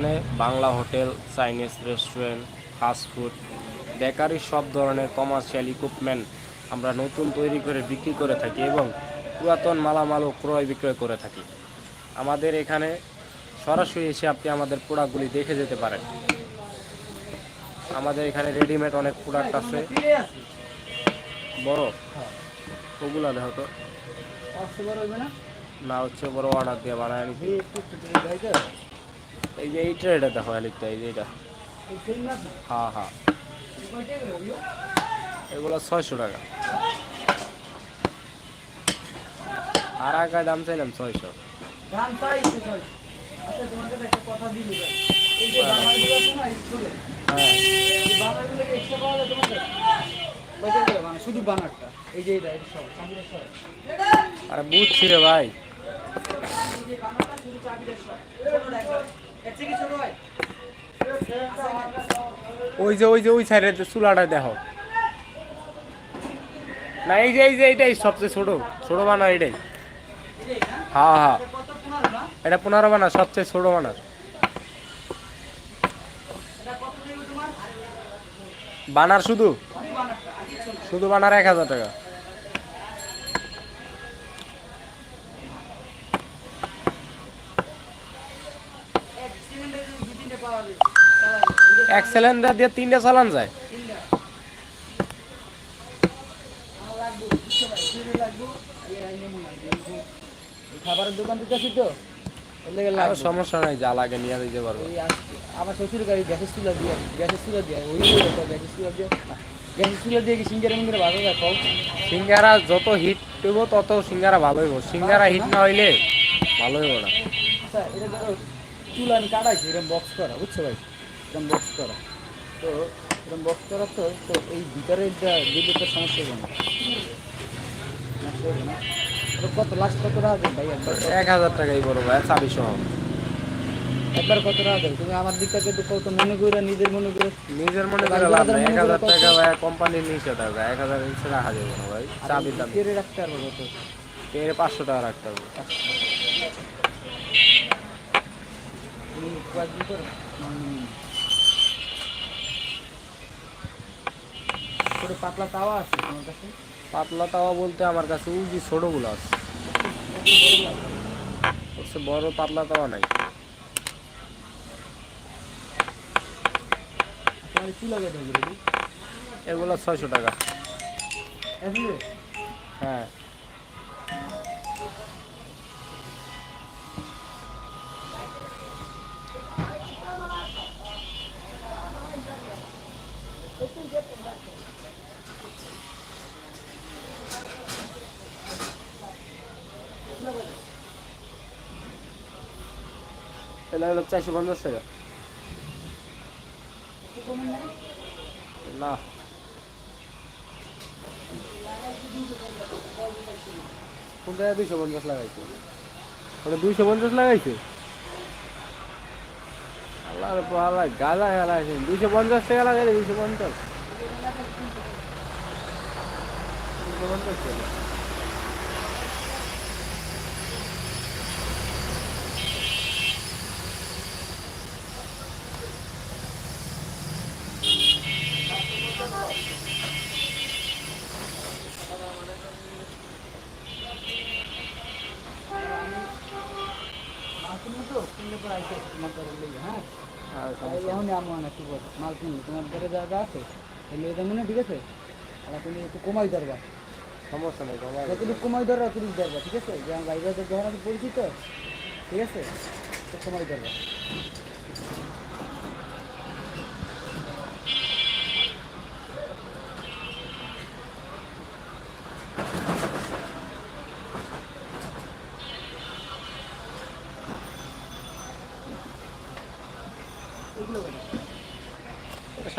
এখানে Bangla hotel Chinese restaurant fast food bakery সব ধরনের কমার্শিয়াল ইকুইপমেন্ট আমরা নতুন তৈরি করে বিক্রি করে থাকি এবং পুরাতন মালামালও ক্রয় বিক্রয় করে থাকি। আমাদের এখানে সরাসরি এসে আপনি আমাদের প্রোডাক্টগুলি দেখে যেতে পারেন। আমাদের এখানে রেডিমেড অনেক প্রোডাক্ট আছে। বড়? ওগুলা দেখো তো। না? হচ্ছে বড় অর্ডার দিয়ে বানায় এই যে এইটা এটা দেখো লিখতে এই যে এটা। হ্যাঁ হ্যাঁ। এগুলো ছয়শো টাকা। আর আগে দাম চাইলাম? ছয়শো। হ্যাঁ। শুধু বানারটা। এই যে এটা এটা সব চাবিটা সব। আরে বুঝছি রে ভাই। হয় ওই যে ওই যে, ওই সাইডের চুলাটা দেখো। না, এই যে এই যে, এইটাই সবচেয়ে ছোট ছোট বানা এটাই হ্যাঁ হ্যাঁ এটা পনেরো বানা সবচেয়ে ছোট তোমার বানার শুধু? শুধু বানার এক হাজার টাকা এক সিলিন্ডারে দু তিনটে পাওয়া যাবে চালান যাবে। এক সিলিন্ডার দিয়ে তিনটা চালান যায়। খাবারের দোকান তো। সমস্যা নাই যা লাগে নিয়ে দিতে পারব। আমার শ্বশুর গাড়ি গ্যাসের চুলা দিয়ে গ্যাসের চুলা দিয়ে ওই গ্যাসের চুলা দিয়ে। গ্যাসের চুলা দিয়ে কি সিঙ্গারে মিঙ্গারে ভালো দেখো সিঙ্গারা যত হিট দেব তত সিঙ্গারা ভালো হইব। সিঙ্গারা হিট না হইলে ভালো হইব না। এটা চুলা আমি কাটাইছি এরকম বক্স করা বুঝছ ভাই? এরকম বক্স করা। তো এরকম বক্স করা তো তো এই ভিতরে দিলে তো সমস্যা হবে না কত লাস্ট কত টাকা দেন ভাই একবার? এক হাজার টাকাই বড় ভাই চাবি সহ একবার কত টাকা দেন তুমি আমার দিক থেকে তো কত মনে করে নিজের মনে করে? নিজের মনে করে লাভ নাই। এক হাজার টাকা ভাই কোম্পানির নিচে টাকা এক হাজার নিচে রাখা যাবে না ভাই চাবির দাম কেড়ে রাখতে পারব কত? এর পাঁচশো টাকা রাখতে হবে। তুমি কয়েকদিন করো পাতলা তাওয়া আছে তোমার কাছে? পাতলা তাওয়া বলতে আমার কাছে ওই যে ছোটোগুলো আছে। হচ্ছে বড় পাতলা তাওয়া নাই। এগুলো? ছয়শো টাকা। হ্যাঁ। এটা হলো চারশো পঞ্চাশ টাকা। না। কোনটা দুইশো পঞ্চাশ লাগাইছে? ওটা দুইশো পঞ্চাশ লাগাইছে? আল্লাহ রে আল্লাহ গালা দুইশো পঞ্চাশ টাকা লাগাইছে দুইশো পঞ্চাশ। দুইশো পঞ্চাশ টাকা মাল তো কিনলে পর আইসে তোমার ঘরে লইবে হ্যাঁ আর এখন আমার না কি বল মাল কিনলে তোমার ঘরে জায়গা আছে তাহলে এটা মনে ঠিক আছে? আর তুমি একটু কমাই ধরবা। সমস্যা নেই কমাই যতটুকু কমাই ধরো অতটুকু ধরবা ঠিক আছে? যে আমার বাইরে যখন আমি পরিচিত ঠিক আছে? তো কমাই ধরবা।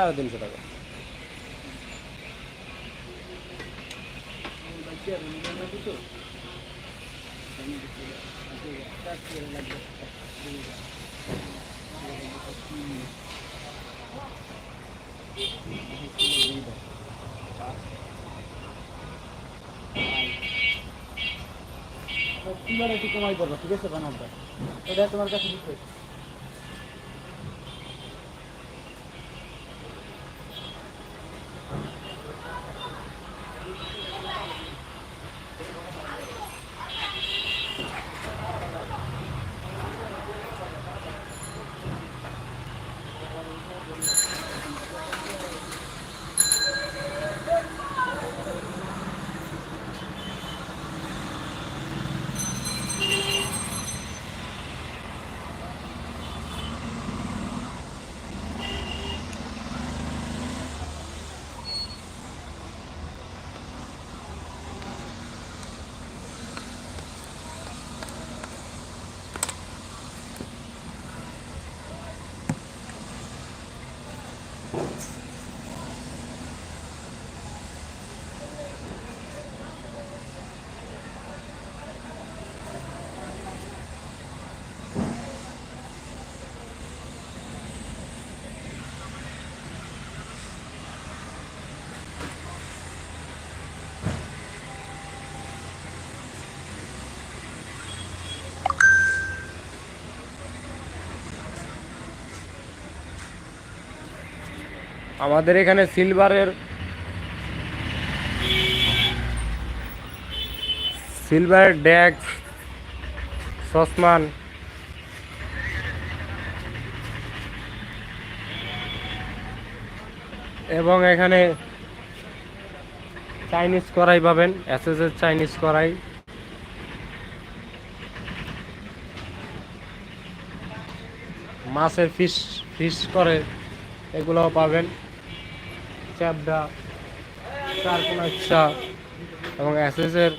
সাড়ে তিনশো টাকা। একটু কমাই দেবো ঠিক আছে বানাবো এটা তোমার কাছে আমাদের এখানে সিলভারের সিলভারের ড্যাগ, সসমান। এবং এখানে চাইনিজ কড়াই পাবেন এসএসের চাইনিজ কড়াই। মাছের ফিশ ফিশ করে এগুলোও পাবেন। চ্যাপডা চারকোনা এবং অ্যাসেসের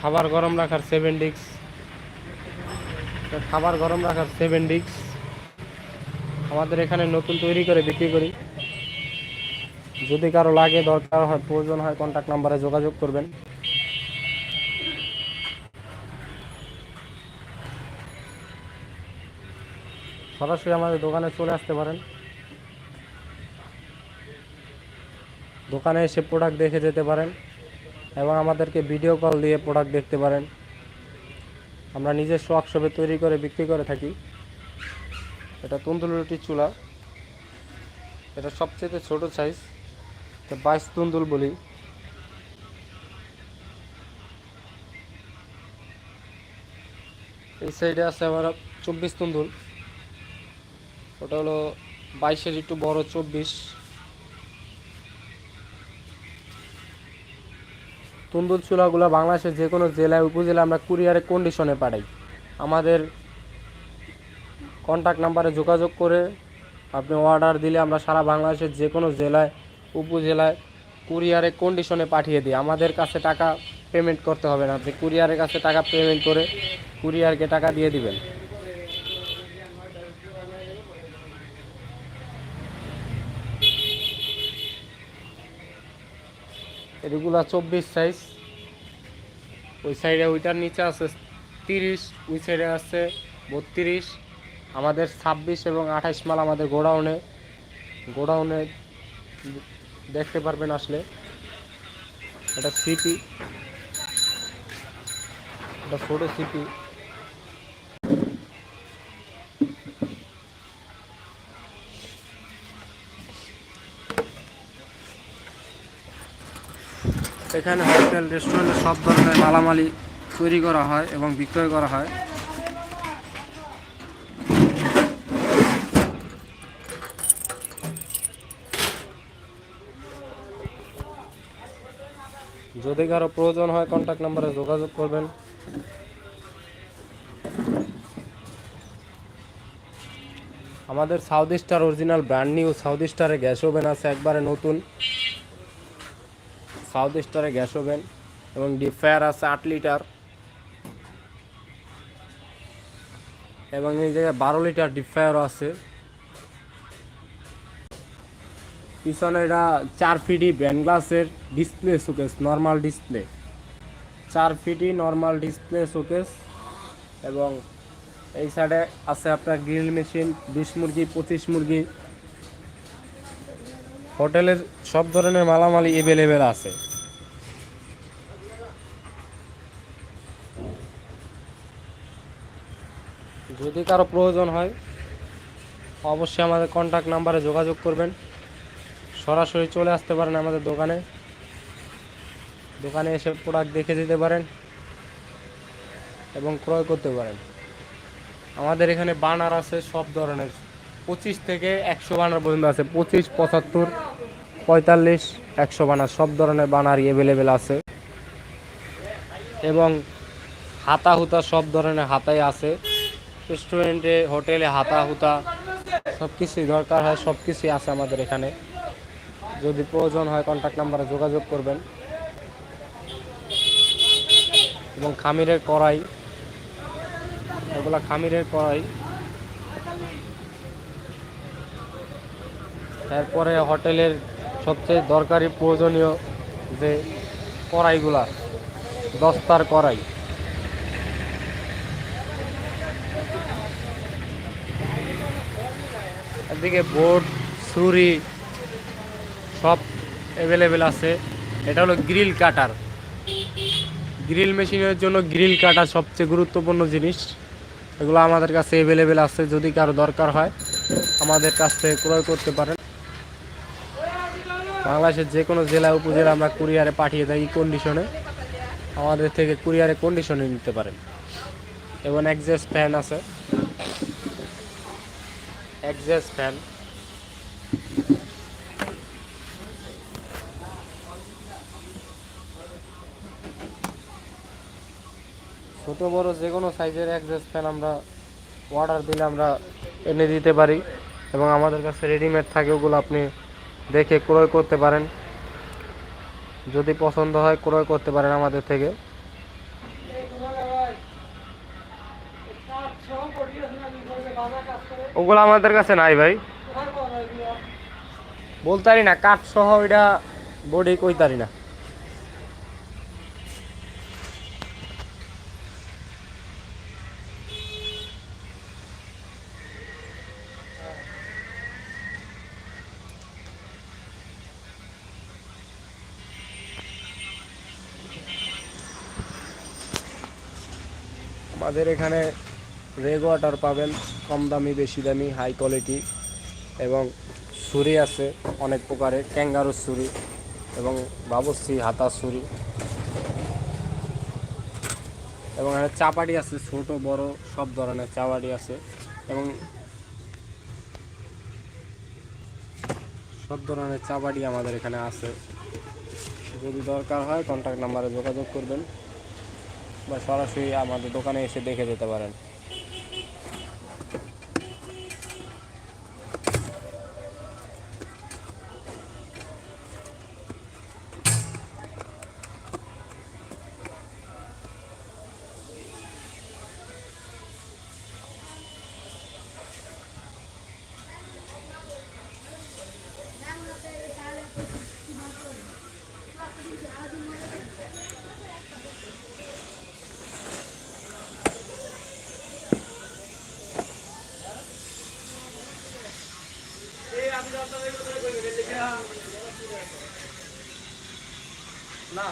খাবার গরম রাখার সেভেন ডিক্স খাবার গরম রাখার সেভেন ডিক্স আমাদের এখানে নতুন তৈরি করে বিক্রি করি। যদি কারও লাগে, দরকার হয়, প্রয়োজন হয় কন্ট্যাক্ট নাম্বারে যোগাযোগ করবেন। সরাসরি আমাদের দোকানে চলে আসতে পারেন। দোকানে এসে প্রোডাক্ট দেখে যেতে পারেন এবং আমাদেরকে ভিডিও কল দিয়ে প্রোডাক্ট দেখতে পারেন। আমরা নিজের ওয়ার্কশপে তৈরি করে বিক্রি করে থাকি। এটা তন্দুর রুটির চুলা। এটা সবচেয়ে ছোট সাইজ বাইশ তুন্দুল বলি। এই সাইডে আছে আমার চব্বিশ তুন্দুল ওটা হলো বাইশের একটু বড় চব্বিশ। তন্দুর চুলাগুলো বাংলাদেশের যে কোনো জেলায়, উপজেলায় আমরা কুরিয়ারে কন্ডিশনে পাঠাই। আমাদের কন্ট্যাক্ট নাম্বারে যোগাযোগ করে আপনি অর্ডার দিলে আমরা সারা বাংলাদেশের যে কোনো জেলায়, উপজেলায় কুরিয়ারে কন্ডিশনে পাঠিয়ে দিই। আমাদের কাছে টাকা পেমেন্ট করতে হবে না। আপনি কুরিয়ারের কাছে টাকা পেমেন্ট করে কুরিয়ারকে টাকা দিয়ে দিবেন। এগুলা চব্বিশ সাইজ ওই সাইডে ওইটার নিচে আছে তিরিশ, ওই সাইডে আছে বত্রিশ। আমাদের ছাব্বিশ এবং আঠাইশ মাল আমাদের গোডাউনে। গোডাউনে দেখতে পারবেন আসলে। এটা সিপি। এটা ফোটো সিপি। এখানে হোটেল রেস্টুরেন্টে সব ধরনের মালামালি তৈরি করা হয় এবং বিক্রয় করা হয়। যদি কারও প্রয়োজন হয় কন্ট্যাক্ট নাম্বারে যোগাযোগ করবেন। আমাদের South Star original brand new South স্টারে গ্যাস ওভেন আছে, একবারে নতুন। সাউথ স্টারে গ্যাস ওভেন এবং ডিপ ফায়ার আছে আট লিটার। এবং এই জায়গায় বারো লিটার ডিপ ফায়ারও আছে। পিছনে এটা চার ফিটি ব্যান্ড গ্লাসের ডিসপ্লে শোকেস, নর্মাল ডিসপ্লে। চার ফিটি নর্মাল ডিসপ্লে শোকেস এবং এই সাইডে আছে আপনার গ্রিল মেশিন, বিশ মুরগি, পঁচিশ মুরগি। হোটেলের সব ধরনের মালামালি অ্যাভেলেবেল আছে। যদি কারও প্রয়োজন হয়, অবশ্যই আমাদের কন্ট্যাক্ট নাম্বারে যোগাযোগ করবেন। সরাসরি চলে আসতে পারেন আমাদের দোকানে। দোকানে এসে প্রোডাক্ট দেখে যেতে পারেন এবং ক্রয় করতে পারেন। আমাদের এখানে বানার আছে সব ধরনের। পঁচিশ থেকে একশো বানার পর্যন্ত আছে। পঁচিশ, পঁচাত্তর, পঁয়তাল্লিশ, একশো বানার, সব ধরনের বানারই অ্যাভেলেবেল আছে। এবং হাতা হুতা সব ধরনের হাতাই আছে। রেস্টুরেন্টে, হোটেলে হাতা হুতা সব কিছুই দরকার হয় সব কিছুই আছে আমাদের এখানে। যদি প্রয়োজন হয় কন্ট্যাক্ট নাম্বারে যোগাযোগ করবেন। এবং খামিরের কড়াই, এগুলা খামিরের কড়াই। এরপরে হোটেলের সবচেয়ে দরকারি প্রয়োজনীয় যে কড়াইগুলা, দস্তার কড়াই। এদিকে বোর্ড ছুরি সব অ্যাভেলেবেল আছে। এটা হলো গ্রিল কাটার। গ্রিল মেশিনের জন্য গ্রিল কাটার সবচেয়ে গুরুত্বপূর্ণ জিনিস। এগুলো আমাদের কাছে অ্যাভেলেবেল আছে, যদি কারও দরকার হয়, আমাদের কাছ থেকে ক্রয় করতে পারেন। বাংলাদেশের যে কোনো জেলা, উপজেলা আমরা কুরিয়ারে পাঠিয়ে দেয় কন্ডিশনে আমাদের থেকে কুরিয়ারে কন্ডিশনে নিতে পারেন। এবং একজেস্ট ফ্যান আছে। একজেস্ট ফ্যান ছোট, বড় যে কোনো সাইজের একজেস্ট ফ্যান আমরা অর্ডার দিলে আমরা এনে দিতে পারি। এবং আমাদের কাছে রেডিমেড থাকে, ওগুলো আপনি দেখে ক্রয় করতে পারেন। যদি পছন্দ হয়, ক্রয় করতে পারেন আমাদের থেকে। ওগুলো আমাদের কাছে নাই ভাই। বলতারি না, কাঠ সহ ওইটা বডি কইতারি না। আমাদের এখানে রেগ ওয়াটার পাবেন, কম দামি, বেশি দামি, হাই কোয়ালিটি এবং ছুরি আছে অনেক প্রকারের, ক্যাঙ্গারুর ছুরি এবং বাবুসি হাতার ছুরি। এবং এখানে চাপাটি আছে, ছোট, বড়, সব ধরনের চাপাটি আছে এবং সব ধরনের চাপাটি আমাদের এখানে আছে। যদি দরকার হয় কন্ট্যাক্ট নাম্বারে যোগাযোগ করবেন। বা সরাসরি আমাদের দোকানে এসে দেখে যেতে পারেন। না।